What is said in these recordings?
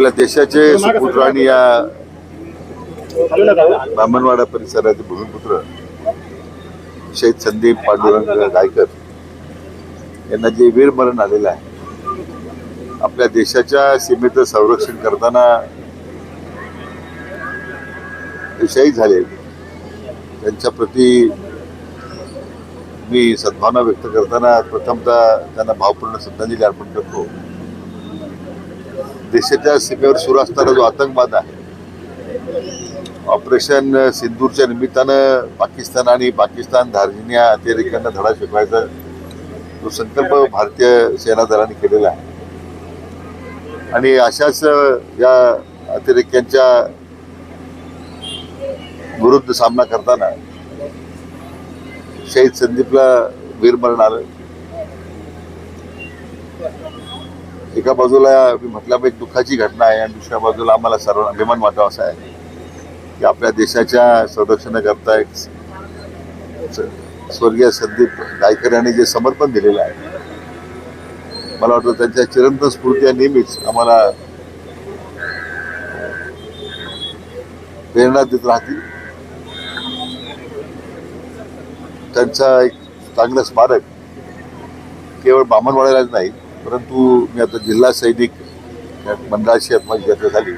आपल्या देशाचे सुपुत्र आणि या ब्राह्मणवाडा परिसराचे भूमिपुत्र शहीद संदीप पांडुरंग गायकर यांना जे वीर मरण आलेलं आहे आपल्या देशाच्या सीमेचं संरक्षण करताना शहीद झाले. त्यांच्या प्रती मी सद्भावना व्यक्त करताना प्रथमतः त्यांना भावपूर्ण श्रद्धांजली अर्पण करतो. देशाच्या सीमेवर सुरू असणारा जो आतंकवाद आहे ऑपरेशन सिंदूरच्या निमित्तानं पाकिस्तान आणि पाकिस्तान धार्जिनिया अतिरेक्यांना धडा शिकवायचा तो संकल्प भारतीय सेना दलाने केलेला आहे. आणि अशाच या अतिरेक्यांच्या विरुद्ध सामना करताना शहीद संदीपला वीरमरण आलं. एका बाजूला मी म्हटलं एक दुःखाची घटना आहे आणि दुसऱ्या बाजूला आम्हाला सर्व अभिमान वाटावा असा आहे की आपल्या देशाच्या संरक्षणाकरता एक स्वर्गीय संदीप गायकर यांनी जे समर्पण दिलेलं आहे मला वाटतं त्यांच्या चिरंतन स्फूर्ती नेहमीच आम्हाला प्रेरणा देत राहतील. त्यांचा एक चांगलं स्मारक केवळ बामणवाड्यालाच नाही परंतु मी आता जिल्हा सैनिक मंडळाशी माझी चर्चा झाली.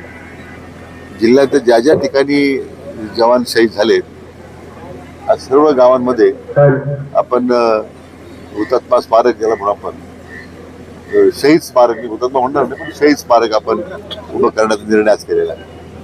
जिल्ह्यात ज्या ज्या ठिकाणी जवान शहीद झालेत आज सर्व गावांमध्ये आपण हुतात्मा स्मारक ज्याला म्हणू आपण शहीद स्मारक मी हुतात्मा म्हणणार नाही पण शहीद स्मारक आपण उभं करण्याचा निर्णय आज केलेला आहे.